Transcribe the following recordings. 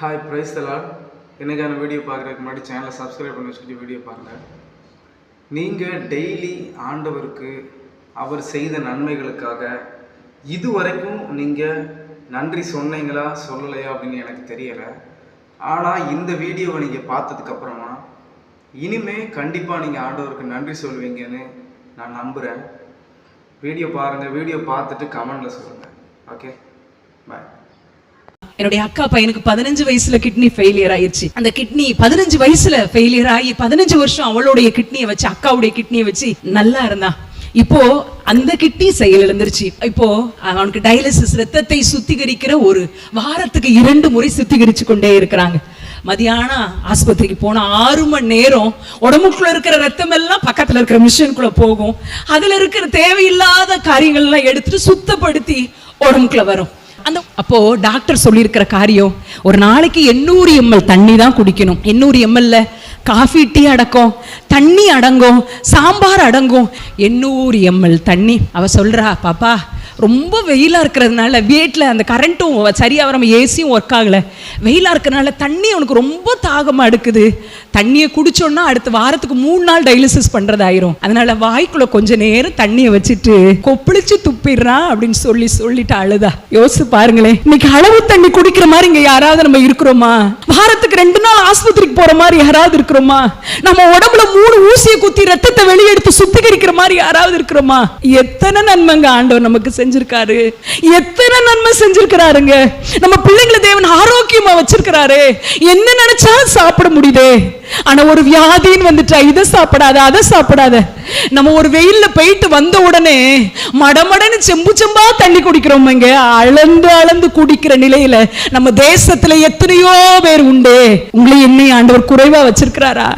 Hi ப்ரைஸ் தலால் எனக்கான video பார்க்குறதுக்கு முன்னாடி சேனலை சப்ஸ்கிரைப் பண்ணி வச்சுட்டு வீடியோ பாருங்கள் நீங்கள் டெய்லி ஆண்டவருக்கு அவர் செய்த நன்மைகளுக்காக இதுவரைக்கும் நீங்கள் நன்றி சொன்னீங்களா சொல்லலையா அப்படின்னு எனக்கு தெரியலை. ஆனால் இந்த வீடியோவை நீங்கள் பார்த்ததுக்கப்புறமா இனிமே கண்டிப்பாக நீங்கள் ஆண்டவருக்கு நன்றி சொல்வீங்கன்னு நான் நம்புகிறேன் வீடியோ பாருங்கள் வீடியோ பார்த்துட்டு கமெண்டில் சொல்லுங்கள் ஓகே பாய் என்னுடைய அக்கா பையனுக்கு பதினஞ்சு வயசுல கிட்னி ஃபெயிலியர் ஆயிடுச்சு அந்த கிட்னி பதினஞ்சு வயசுல ஃபெயிலியர் ஆகி பதினஞ்சு வருஷம் அவளுடைய கிட்னியை வச்சு அக்காவுடைய கிட்னியை வச்சு நல்லா இருந்தா. இப்போ அந்த கிட்னி செயல் இழந்துருச்சு இப்போ அவனுக்கு டயாலிசிஸ் ரத்தத்தை சுத்திகரிக்கிற ஒரு வாரத்துக்கு இரண்டு முறை சுத்திகரிச்சு கொண்டே இருக்கிறாங்க. மதியானம் ஆஸ்பத்திரிக்கு போன ஆறு மணி நேரம் உடம்புக்குள்ள இருக்கிற ரத்தம் எல்லாம் பக்கத்துல இருக்கிற மிஷினுக்குள்ள போகும். அதுல இருக்கிற தேவையில்லாத காரியங்கள்லாம் எடுத்துட்டு சுத்தப்படுத்தி உடம்புக்குள்ள வரும். அந்த அப்போ டாக்டர் சொல்லியிருக்கிற காரியம் ஒரு நாளைக்கு எண்ணூறு எம்எல் தண்ணி தான் குடிக்கணும். எண்ணூறு எம்எல்ல காஃபி டீ அடக்கும் தண்ணி அடங்கும் சாம்பார் அடங்கும். எண்ணூறு எம்எல் தண்ணி. அவ சொல்றா பாப்பா ரொம்ப வெயிலாக இருக்கிறதுனால வீட்டில் அந்த கரண்ட்டும் சரியாக நம்ம ஏசியும் ஒர்க் ஆகலை. வெயிலாக இருக்கிறனால தண்ணி உனக்கு ரொம்ப தாகமாக எடுக்குது தண்ணியை குடிச்சோன்னா அடுத்த வாரத்துக்கு மூணு நாள் டயலிசிஸ் பண்ணுறதாயிரும் அதனால வாய்க்குள்ளே கொஞ்ச நேரம் தண்ணியை வச்சுட்டு கொப்பளிச்சு துப்பிடுறான் அப்படின்னு சொல்லி சொல்லிட்டு அழுதா. யோசிச்சு பாருங்களேன். இன்னைக்கு அளவு தண்ணி குடிக்கிற மாதிரி இங்கே யாராவது நம்ம இருக்கிறோமா? வாரத்துக்கு ரெண்டு நாள் ஆஸ்பத்திரிக்கு போற மாதிரி யாராவது இருக்கிறோமா? நம்ம உடம்புல மூணு ஊசியை குத்தி ரத்தத்தை வெளியெடுத்து சுத்திகரிக்கிற மாதிரி யாராவது இருக்கிறோமா? எத்தனை நன்மைங்க ஆண்டவர் நமக்கு செஞ்சிருக்காரு. எத்தனை நன்மை செஞ்சிருக்கிறாருங்க. நம்ம பிள்ளைங்களை தேவன் ஆரோக்கியமா வச்சிருக்கிறாரு. என்ன நினைச்சா சாப்பிட முடியுதே. ஆனா ஒரு வியாதின்னு வந்துட்டா இதை சாப்பிடாத அதை சாப்பிடாத. நம்ம ஒரு வெயில்ல போயிட்டு வந்த உடனே மடமடன்னு செம்பு செம்பா தண்ணி குடிக்கிறோம்ங்க அளந்து அளந்து குடிக்கிற நிலையில நம்ம தேசத்துல எத்தனையோ பேர் உண்டு. உங்களை என்னை ஆண்டவர் குறைவா வச்சிருக்கிறாரா?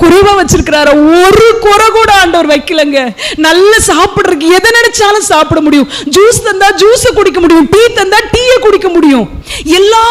குறைவா வச்சிருக்கிறாரா? ஒரு குறை கூட ஆண்டவர் வைக்கலங்க. நல்ல சாப்பிடுறதுக்கு எதை நினைச்சாலும் சாப்பிட முடியும். ஜூஸ் தந்தா ஜூஸ் குடிக்க முடியும். டீ தந்தா டீயை குடிக்க முடியும். எல்லா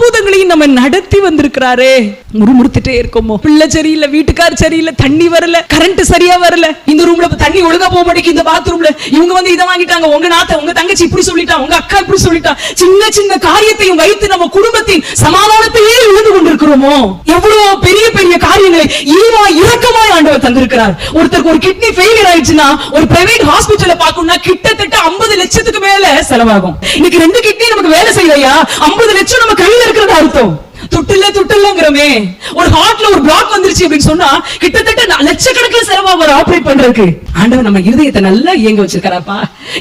அற்புதங்களையும் நம்ம நடத்தி வந்திருக்கிறாரே. முறுமுறுத்துட்டே இருக்கோமோ? பிள்ளை சரியில்லை வீட்டுக்கார் சரியில்லை தண்ணி வரல கரண்ட் சரியா வரல. இந்த ரூம்ல தண்ணி ஒழுங்கா போக மாட்டேங்குது இந்த பாத்ரூம்ல இவங்க வந்து இதை வாங்கிட்டாங்க உங்க நாத்த உங்க தங்கச்சி இப்படி சொல்லிட்டா உங்க அக்கா இப்படி சொல்லிட்டா. சின்ன சின்ன காரியத்தையும் வைத்து நம்ம குடும்பத்தின் சமாதானத்தையே இழந்து கொண்டிருக்கிறோமோ? எவ்வளவு பெரிய பெரிய காரியங்களை ஈவா இரக்கமாய் ஆண்டவர் தந்திருக்கிறார். ஒருத்தருக்கு ஒரு கிட்னி ஃபெயிலியர் ஆயிடுச்சுன்னா ஒரு பிரைவேட் ஹாஸ்பிட்டல்ல பார்க்கணும்னா கிட்டத்தட்ட 50 லட்சத்துக்கு மேல செலவாகும். இன்னைக்கு ரெண்டு கிட்னி நமக்கு வேலை செய்யலையா 50 லட்சம் நம்ம கையில இருக்கிறது அர்த்தம்? துட்டில்ல துட்டில்லங்கிறமே. ஒரு ஹார்ட்ல ஒரு பிளாக் வந்துருச்சு அப்படின்னு சொன்னா கிட்டத்தட்ட லட்சக்கணக்கில் செலவாக ஒரு ஆபரேட் பண்றதுக்கு. ஆண்டவர் நம்ம இருதயத்தை நல்லா இயங்க வச்சிருக்காராப்பா.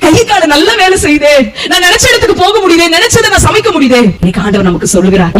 கை கால நல்ல வேலை செய்தே நான் நினைச்ச இடத்துக்கு போக முடியுதே நினைச்சதை நான் சமைக்க முடியுதே இன்னைக்கு ஆண்டவர் நமக்கு சொல்லுகிறார்.